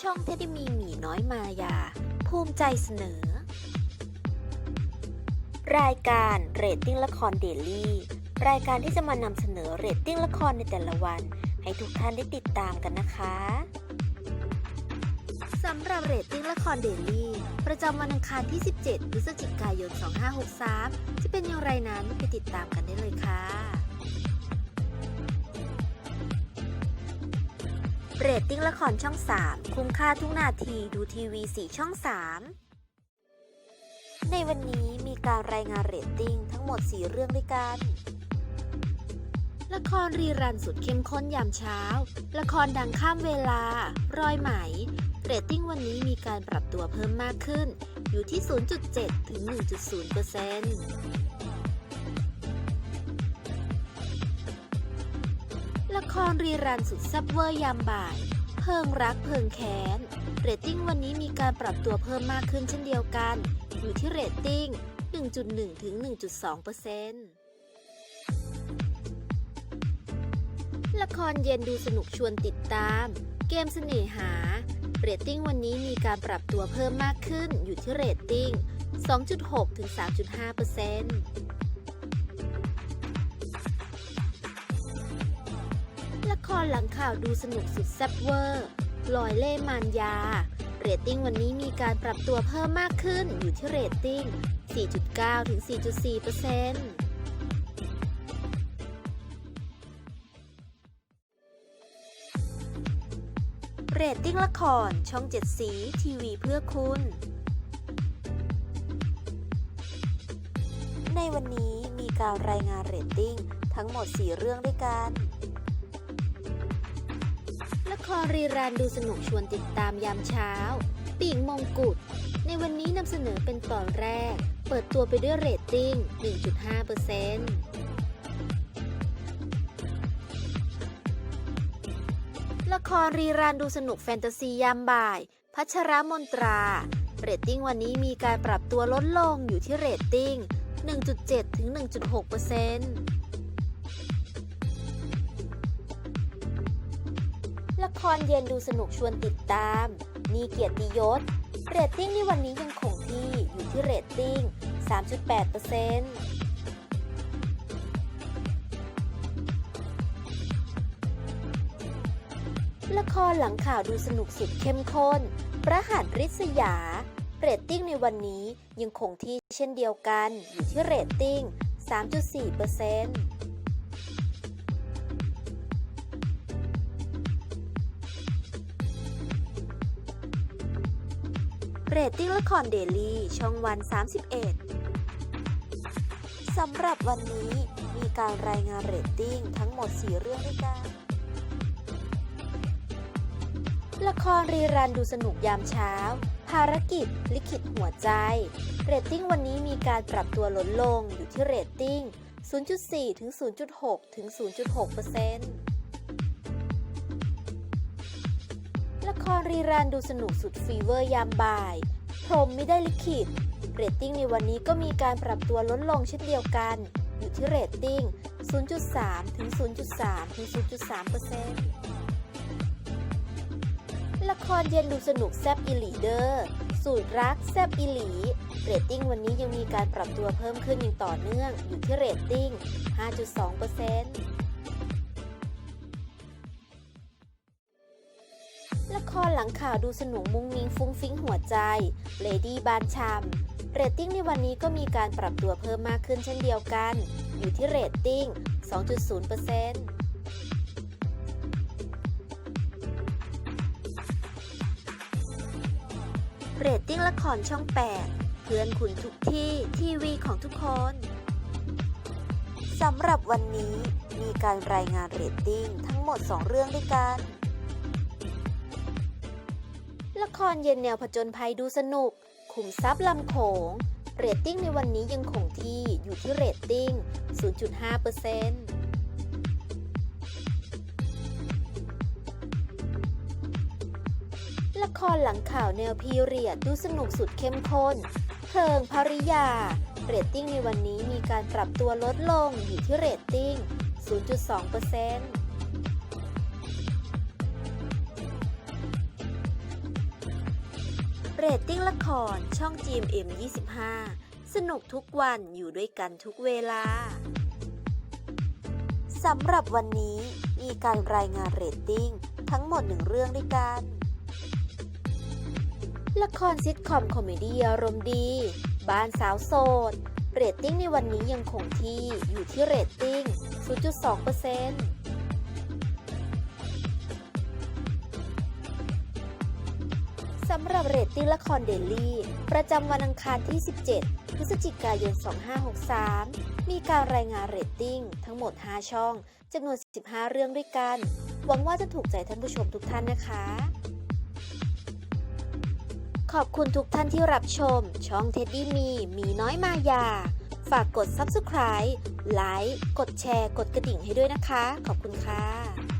ช่องเทดมีหมีน้อยมายา ภูมิใจเสนอ รายการเรตติ้งละครเดลี่ รายการที่จะมานำเสนอเรตติ้งละครในแต่ละวัน ให้ทุกท่านได้ติดตามกันนะคะสำหรับเรตติ้งละครเดลี่ประจำวันอังคารที่ 17 พฤศจิกายน 2563 จะเป็นอย่างไรนั้นไปติดตามกันได้เลยค่ะ เรตติ้งละครช่อง 3 คุ้มค่าทุกนาทีดูทีวี 4 ช่อง 3 ในวันนี้มีการรายงานเรตติ้งทั้งหมด 4 เรื่องด้วยกัน ละครรีรันสุดเข้มข้นยามเช้า ละครดังข้ามเวลา รอยไหม เรตติ้งวันนี้มีการปรับตัวเพิ่มมากขึ้น อยู่ที่ 0.7 ถึง 1.0เปอร์เซ็นต์ ละครรีรันสุดซับเวอร์ยามบ่าย เพิงรักเพิงแค้น เรตติ้งวันนี้มีการปรับตัวเพิ่มมากขึ้นเช่นเดียวกัน อยู่ที่เรตติ้ง 1.1 ถึง 1.2เปอร์เซ็นต์ละครเย็นดูสนุกชวนติดตาม เกมเสน่หา เรตติ้งวันนี้มีการปรับตัวเพิ่มมากขึ้นอยู่ที่เรตติ้ง 2.6 ถึง 3.5เปอร์เซ็นต์ รหลังข่าวดูสนุกสุดแซ่บเวอร์ ลอยเล่มานยา เรตติ้งวันนี้มีการปรับตัวเพิ่มมากขึ้นอยู่ที่เรตติ้ง 4.9 ถึง 4.4เปอร์เซ็นต์เรตติ้งละครช่อง 7 สี ทีวีเพื่อคุณ ในวันนี้มีการรายงานเรตติ้งทั้งหมด 4 เรื่องด้วยกัน ครรีรันดูสนุกชวนติดตามยามเช้า ปีกมงกุฎ ในวันนี้นำเสนอเป็นตอนแรก เปิดตัวไปด้วยเรตติ้ง 1.5%ละครรีรันดูสนุกแฟนตาซียามบ่าย พัชรมนตรา เรตติ้งวันนี้มีการปรับตัวลดลงอยู่ที่เรตติ้ง 1.7 ถึง 1.6%ละ ครเย็นดูสนุกชวนติดตาม มีเกียรติยศ เรตติ้งในวันนี้ยังคงที่อยู่ที่เรตติ้ง 3.8%ละครหลังข่าวดูสนุกสุดเข้มข้น ประหัตริษยา เรตติ้งในวันนี้ยังคงที่เช่นเดียวกัน อยู่ที่เรตติ้ง 3.4%เรต รตติ้งละครเดลี่ช่องวัน 31 สำหรับวันนี้มีการรายงานเรตติ้งทั้งหมด 4 เรื่องด้วยกัน ละครรีรันดูสนุกยามเช้า ภารกิจ ลิขิตหัวใจ เรตติ้งวันนี้มีการปรับตัวลดลงอยู่ที่เรตติ้ง 0.4 ถึง 0.6 ถึง 0.6เปอร์เซ็นต์ ครรีรันดูสนุกสุดฟีเวอร์ยามบ่าย พรหมไม่ได้ลิขิต เรตติ้งในวันนี้ก็มีการปรับตัวลดลงเช่นเดียวกัน อยู่ที่เรตติ้ง 0.3 ถึง 0.3 ถึง 0.3เปอร์เซ็นต์ละครเย็นดูสนุกแซบอีหลีเดอร์ สูตรรักแซบอีหลี เรตติ้งวันนี้ยังมีการปรับตัวเพิ่มขึ้นอย่างต่อเนื่อง อยู่ที่เรตติ้ง 5.2เปอร์เซ็นต์ รหลังข่าวดูสนุกมุ้งมิ้งฟุ้งฟิ้งหัวใจเลดี้บานชามเรตติ้งในวันนี้ก็มีการปรับตัวเพิ่มมากขึ้นเช่นเดียวกัน อยู่ที่เรตติ้ง 2.0%เรตติ้งละครช่อง 8 เพื่อนคุณทุกที่ทีวีของทุกคนสำหรับวันนี้มีการรายงานเรตติ้งทั้งหมด 2 เรื่องด้วยกัน ครเย็นแนวผจญภัยดูสนุก ขุมทรัพย์ลำโขง เรตติ้งในวันนี้ยังคงที่อยู่ที่เรตติ้ง 0.5%ละครหลังข่าวแนวพีเรียดดูสนุกสุดเข้มข้นเพลิงภริยา เรตติ้งในวันนี้มีการปรับตัวลดลงอยู่ที่เรตติ้ง 0.2% รตติ้งละครช่อง GMM 25 สนุกทุกวันอยู่ด้วยกันทุกเวลา สำหรับวันนี้มีการรายงานเรตติ้งทั้งหมดหนึ่งเรื่องด้วยกัน ละครซิทคอมคอมเมดี้อารมณ์ดี บ้านสาวโสด เรตติ้งในวันนี้ยังคงที่อยู่ที่เรตติ้ง 0.2%ำหรับเรตติ้งละครเดลี่ ประจำวันอังคารที่ 17 พฤศจิกายน 2563 มีการรายงานเรตติ้งทั้งหมด 5 ช่องจำนวน 15 เรื่องด้วยกัน หวังว่าจะถูกใจท่านผู้ชมทุกท่านนะคะ ขอบคุณทุกท่านที่รับชม ช่องเท็ดดี้มีมีน้อยมายา ฝากกด Subscribe ไลค์กดแชร์ กดกระดิ่งให้ด้วยนะคะ ขอบคุณค่ะ